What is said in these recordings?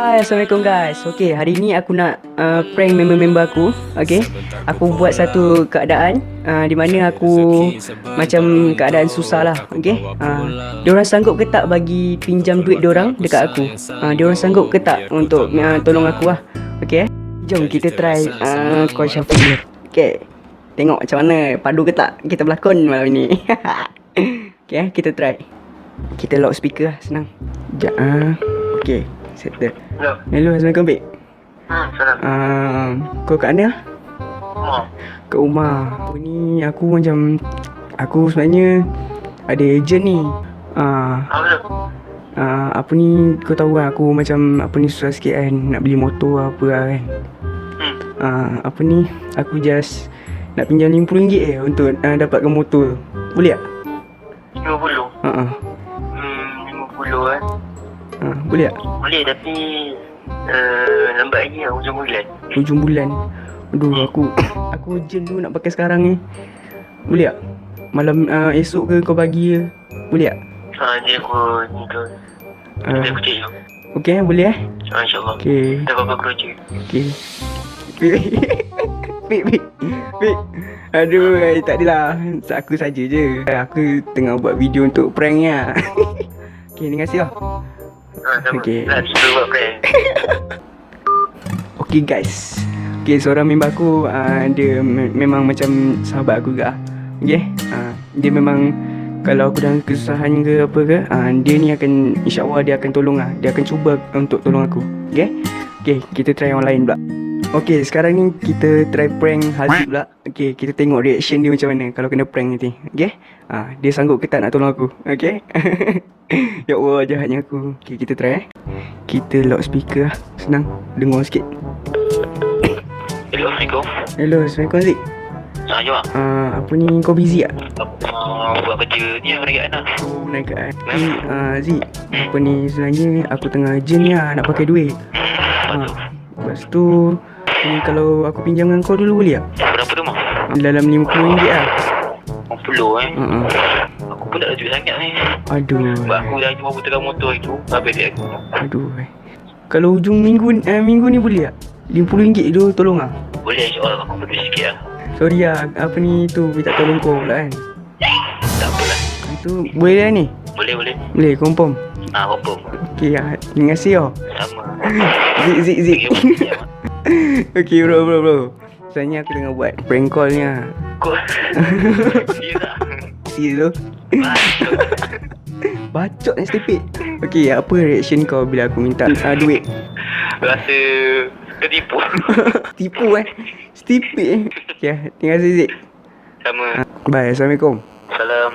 Hai, Assalamualaikum guys. Okay, hari ni aku nak uh, prank member-member aku. Okay, aku buat satu keadaan uh, di mana aku macam keadaan susah lah. Okay, uh, diorang sanggup ke tak bagi pinjam duit diorang dekat aku? Uh, diorang sanggup ke tak untuk uh, tolong aku lah? Okay, jom kita try uh, call Syafiq Okay, tengok macam mana padu ke tak kita berlakon malam ni. okay, kita try. Kita lock speaker lah, senang. Sekejap. Uh, okay, settle. Hello. Hello, Assalamualaikum, Bik. Hmm, salam. Uh, kau kat mana? Oh, Kat rumah. Aku ni, aku macam... Aku sebenarnya ada ejen ni. Uh, apa uh, apa ni, kau tahu kan aku macam apa ni susah sikit kan. Nak beli motor apa lah kan. Hmm, Uh, apa ni, aku just nak pinjam RM50 eh untuk uh, dapatkan motor. Boleh tak? 50. Uh, uh, Hmm, 50 eh. uh, boleh tak? Boleh tapi uh, lambat lagi lah hujung bulan. Hujung bulan. Aduh, aku aku urgent tu nak pakai sekarang ni. Boleh tak? Malam uh, esok ke kau bagi ke? Boleh tak? Ha, nanti aku ni tu. Nanti Uh, aku cek je. okay, boleh eh? Ha, InsyaAllah. Okay, Tak apa-apa aku cek. okay. Bik, bik, bik. Aduh, eh, tak adalah. Aku saja je. Aku tengah buat video untuk prank ni lah. terima kasih lah. Prank. Okay. Guys. Okay seorang member aku uh, Dia me- memang macam sahabat aku juga Okay? Uh, Dia memang Kalau aku dalam kesusahan ke apa ke uh, Dia ni akan InsyaAllah dia akan tolong lah Dia akan cuba untuk tolong aku. Okay? Okay kita try yang lain pula Okay sekarang ni kita try prank Haziq pula. Okay kita tengok reaction dia macam mana Kalau kena prank nanti. Okay uh, Dia sanggup ke tak nak tolong aku? Okay Ya Allah jahatnya aku. Okay kita try eh. Kita lock speaker lah Senang. Dengar sikit. Hello, Assalamualaikum. Hello, Assalamualaikum Zik Ha, jom lah. uh, Apa ni kau busy tak? Uh, buat kerja ni lah dekat? Oh, naik kat Ni, uh, Zik Apa ni sebenarnya aku tengah urgent ni lah Nak pakai duit. Apa tu? Lepas tu ni, Kalau aku pinjamkan kau dulu boleh tak? Berapa tu mah? Dalam RM50 lah 50 eh. uh-uh. Aku pun tak ada duit sangat ni. Aduh Sebab aku dah jumpa putarkan motor itu. Habis dia aku. Aduh eh. Kalau hujung minggu uh, minggu ni boleh tak? RM50 tu tolong lah Boleh insyaAllah aku berdua sikit lah. Sorry lah Apa ni tu minta tolong kau pula kan Tak apalah. Itu boleh lah ni? Boleh, boleh. Boleh confirm Ha, confirm. Okay lah Terima kasih oh Sama. Zik zik zik rumah. Okay bro bro bro. Sebenarnya aku tengah buat prank call ni lah. Kau Serius tak? Serius tu Bacot ni stupid. Okay apa reaction kau bila aku minta uh, duit? Rasa Tertipu Tipu eh? Stupid eh? Okay terima kasih Zik. Sama. Bye. Assalamualaikum. Salam.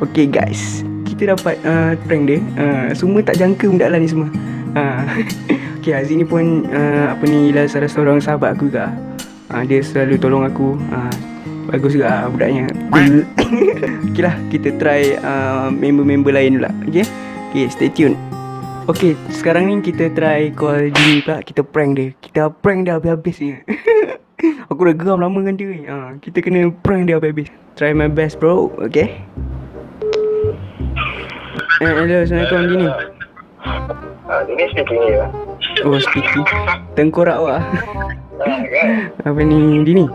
Okay guys. Kita dapat uh, prank dia. Uh, Semua tak jangka benda lah ni semua uh, Okay Aziz ni pun uh, Apa ni Ialah salah seorang sahabat aku juga. Uh, Dia selalu tolong aku. Uh, Bagus juga uh, budaknya Okay lah Kita try uh, Member-member lain pula. Okay? Okay stay tune. Okay sekarang ni kita try call Jimmy pula. Kita prank dia. Kita prank dia habis-habis ni Aku dah geram lama dengan dia ni. Uh, Kita kena prank dia habis-habis. Try my best bro. Okay? Eh, hello, Assalamualaikum Dini Ah, ini speaking ya. Oh, speaking Tengkorak awak Ah, kan? Apa ni, Dini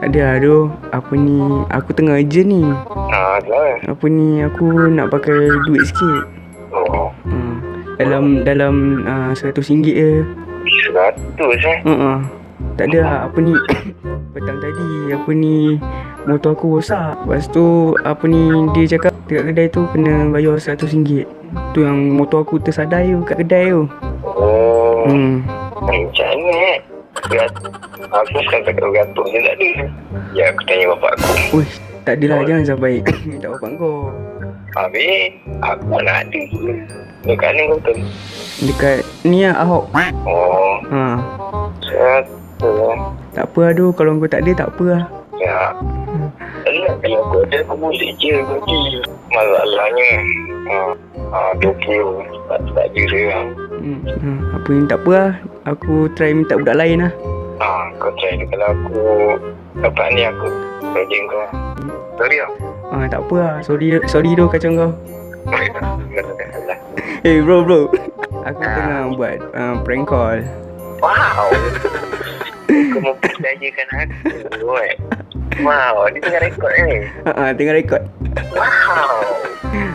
Ada aduh Apa ni Aku tengah urgent ni Ah, kan? Apa ni Aku nak pakai duit sikit Oh, hmm. Dalam Dalam uh, RM100 je seratus eh. uh-uh. Tak ada lah, Apa ni Petang tadi Apa ni Motor aku rosak Lepas tu Apa ni Dia cakap Dekat kedai tu Kena bayar RM100 Tu yang motor aku tersadai tu Kat kedai tu Oh, Hmm macam mana eh? Aku sekarang tak beratuk je tak ada. Ya, aku tanya bapak aku. Uish, tak adalah jangan sampai minta bapak kau. Habis, aku mana ada. Dekat mana kau tu? Dekat ni lah Ahok. Oh, Ha. satu lah. Tak apa lah doh, kalau kau tak ada tak apa lah. Ya. Kalau aku ada, aku boleh je pergi. Masalahnya, ah, ah, Tokyo, tak, tak ada sekarang. Hmm. hmm. Apa ni tak apa lah. Aku try minta budak lain lah. Ah, kau try kalau aku dapat ni aku projek kau. Sorry lah. Ah, tak apa lah. Sorry sorry doh kacau kau. Lah. Eh hey, bro bro. Aku tengah buat uh, prank call Wow. Kau mau percayakan aku. eh? Wow, dia tengah rekod ni. uh, uh, Tengah rekod Wow.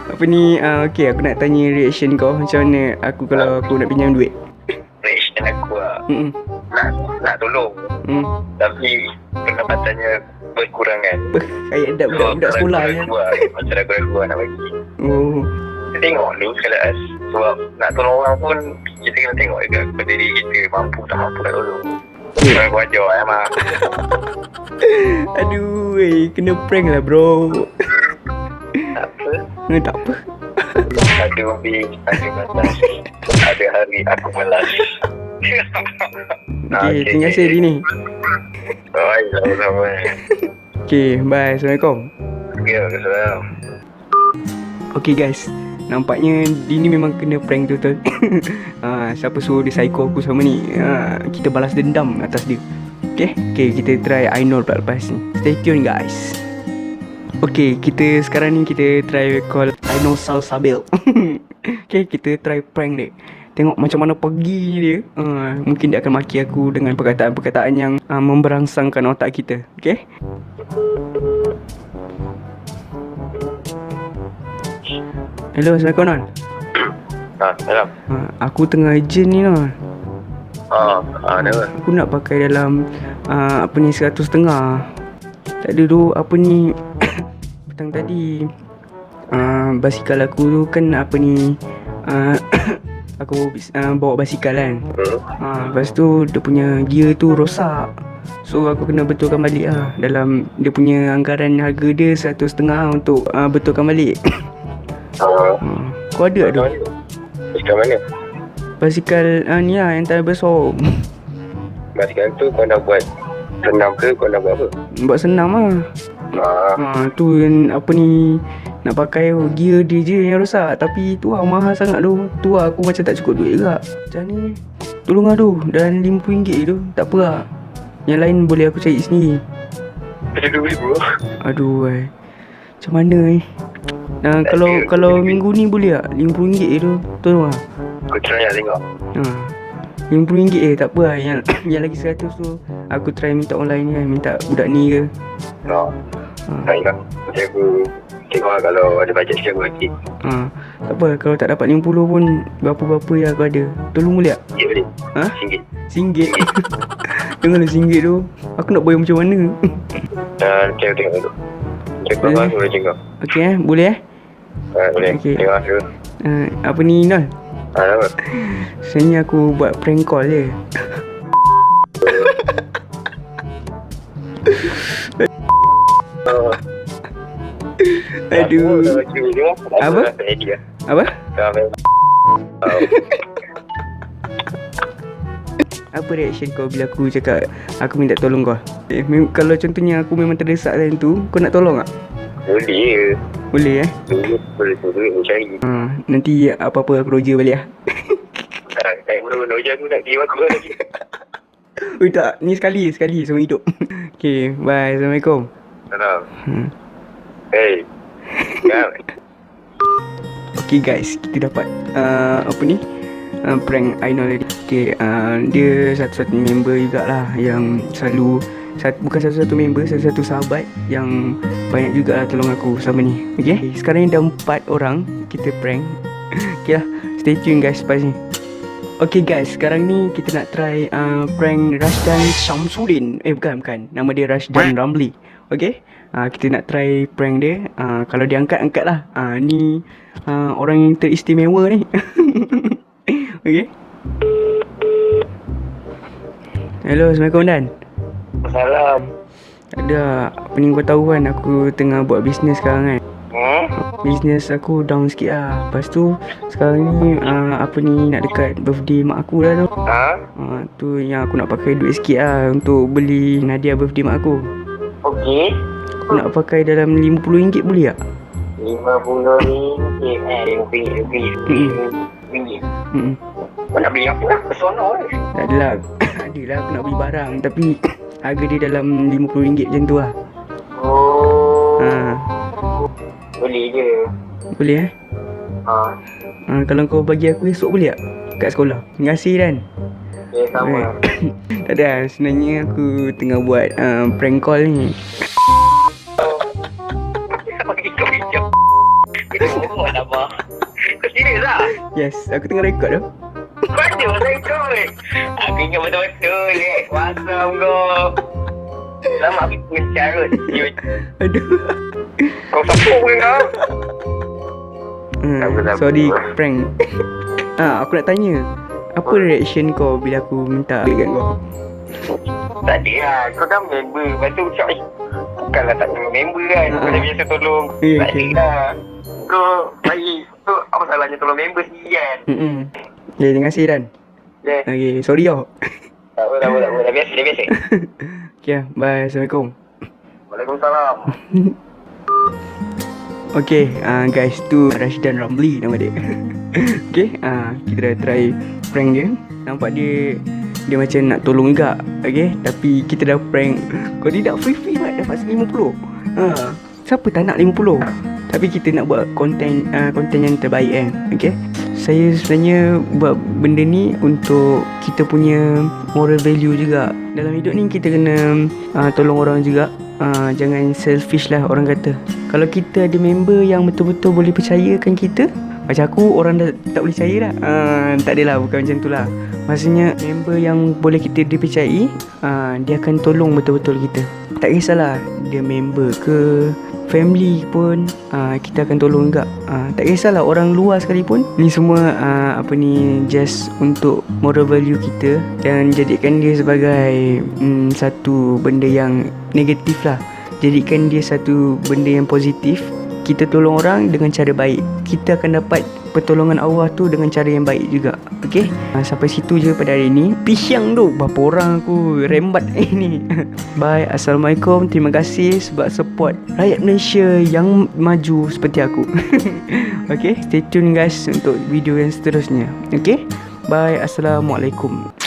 Apa ni uh, Okay aku nak tanya reaction kau Macam mana aku kalau aku nak pinjam duit Reaction aku lah. Mm-mm. Nak, nak tolong. Mm. Tapi pendapatannya berkurangan. Kayak dah budak-budak sekolah ya. Macam ragu-ragu nak bagi. Oh Kita tengok dulu keadaan. Sebab nak tolong orang pun kita kena tengok juga kepada diri kita mampu tak mampu nak tolong. Okay. Jangan aku ajar eh, Mak. Aduh eh, Kena prank lah bro Tak apa. Eh, Tak apa Ada hobi, ada batas. Ada hari aku melas. Okay, terima kasih hari ni Baik, sama-sama. Okay, bye Assalamualaikum Ya, salam. Okay guys Nampaknya dia ni memang kena prank betul ha, Siapa suruh dia psycho aku sama ni? Ha, Kita balas dendam atas dia. Okay, okay kita try Ainul pula lepas ni. Stay tune guys. Okay, kita sekarang ni kita try call Ainul Salsabil Okay, kita try prank dia. Tengok macam mana pergi dia. Ha, Mungkin dia akan maki aku dengan perkataan-perkataan yang uh, Memberangsangkan otak kita. Okay Hello, Assalamualaikum Non Ha, salam. ha, Aku tengah urgent ni Non Ha, ha, kenapa? Aku nak pakai dalam uh, Apa ni seratus setengah. Tak ada tu Apa ni Petang tadi uh, Basikal aku tu kan Apa ni uh, Aku uh, bawa basikal kan. Hmm? uh, Lepas tu Dia punya gear tu rosak. So aku kena betulkan balik lah. Dalam Dia punya anggaran harga dia Seratus setengah Untuk uh, betulkan balik Kau ada tu? Basikal mana? Basikal uh, ni lah Yang tak besar Basikal tu kau nak buat senam ke kau nak buat apa? Buat senam lah Ha, Ha, tu yang apa ni nak pakai oh, gear dia je yang rosak tapi tu lah mahal sangat tu. Tu lah aku macam tak cukup duit juga. Macam ni tolong lah tu dan RM50 tu tak apa lah. Yang lain boleh aku cari sendiri. ada duit bro. Aduh ai. Macam mana eh? Nah, kalau ada. kalau minggu ni boleh tak? RM50 tu tolong lah. Kau try nak tengok. Ha. RM50 eh tak apa lah yang, yang lagi 100 tu Aku try minta online ni kan Minta budak ni ke Ha, ha. lah. Macam aku tengok lah kalau ada bajet sikit aku bagi. ha. Tak apa kalau tak dapat 50 pun Berapa-berapa yang aku ada Tolong boleh tak? Ya boleh. Ha? Singgit. Singgit Janganlah singgit tu Aku nak bayar macam mana Dan macam aku tengok dulu. Macam kau aku boleh tengok. Okay eh boleh eh Ha, boleh. Tengok dulu. uh, Apa ni Nol Ha, apa? Sebenarnya aku buat prank call je Aduh Apa? Apa? Apa? Reaction kau bila aku cakap Aku minta tolong kau eh, Kalau contohnya aku memang terdesak time tu Kau nak tolong tak? Boleh. Boleh eh Dulu boleh duit mencari. uh, Nanti apa-apa aku roja balik lah Tak, tak aku nak pergi aku lagi. Ui tak Ni sekali Sekali seumur hidup Okay bye Assalamualaikum Salam. hmm. Hey. Kau. Okay guys, kita dapat uh, apa ni? Uh, prank Ainul tadi. Okay, uh, dia satu-satu member jugalah yang selalu sat, bukan satu-satu member, satu-satu sahabat yang banyak jugalah tolong aku sama ni. Okay, sekarang ni dah empat orang kita prank. okay lah, stay tune guys lepas ni. Okay guys, sekarang ni kita nak try uh, prank Rashdan Shamsuddin. Eh bukan, bukan. Nama dia Rashdan Ramli. Okay, uh, kita nak try prank dia. Uh, kalau dia angkat, angkat lah. Uh, ni uh, orang yang teristimewa ni. okay. Hello, Assalamualaikum Dan. Salam. Ada apa ni kau tahu kan aku tengah buat bisnes sekarang kan. Hmm? Bisnes aku down sikit lah Lepas tu Sekarang ni uh, Apa ni Nak dekat birthday mak aku dah tu Ha? uh, Tu yang aku nak pakai duit sikit lah Untuk beli Nadia birthday mak aku Okey. Aku nak pakai dalam RM50 boleh tak? RM50 ringgit. Eh, ringgit, ringgit, ringgit. Hmm. Kau nak beli apa lah? Personal eh. Tak adalah Adalah aku nak beli barang Tapi Harga dia dalam RM50 macam tu lah Oh. ha, Boleh je. Boleh eh Ha. ha, Kalau kau bagi aku esok boleh tak? kat sekolah. Terima kasih Dan. Okay, sama. Tak ada, sebenarnya aku tengah buat uh, prank call ni. Kau serius lah? Yes, aku tengah rekod tu. Ingat betul-betul eh. Wasam kau. Lama aku mencarut. You, Aduh. kau sapu ke kau? Hmm, sorry, prank. ah, aku nak tanya. Apa reaction kau bila aku minta duit kat kau? Tak ada lah. Kau kan member. Lepas tu cak eh. Bukanlah tak member member kan. Kau Ha, ha. biasa tolong. Tak okey. ada lah. Kau baik. Tu apa salahnya tolong member sendiri kan? Hmm. Okay, terima kasih Dan. Yeah. Okay, sorry tau. Tak apa, tak apa, tak apa. Dah biasa, dah biasa. Okay, bye. Assalamualaikum. Waalaikumsalam. Okay, uh, guys, tu Rashidan Ramli nama dia. okay, uh, kita dah try prank dia. Nampak dia dia macam nak tolong juga. Okay, tapi kita dah prank. Kau tidak free-free mat dapat 50. Ha, siapa tak nak 50? Tapi kita nak buat konten uh, konten yang terbaik kan. Okay. Saya sebenarnya buat benda ni untuk kita punya moral value juga. Dalam hidup ni kita kena uh, tolong orang juga. Uh, jangan selfish lah orang kata. Kalau kita ada member yang betul-betul boleh percayakan kita, macam aku orang dah tak boleh percaya dah. Uh, tak adalah bukan macam tu lah. Maksudnya member yang boleh kita dipercayai, uh, dia akan tolong betul-betul kita. Tak kisahlah dia member ke family pun uh, kita akan tolong juga. Uh, tak kisahlah orang luar sekalipun ni semua uh, apa ni just untuk moral value kita dan jadikan dia sebagai um, satu benda yang negatif lah. Jadikan dia satu benda yang positif kita tolong orang dengan cara baik. Kita akan dapat pertolongan Allah tu dengan cara yang baik juga. Okay uh, Sampai situ je pada hari ni. Pisyang tu. Berapa orang aku rembat ini? Bye. Assalamualaikum. Terima kasih sebab support Rakyat Malaysia yang maju seperti aku. Okay Stay tune guys Untuk video yang seterusnya. Okay Bye. Assalamualaikum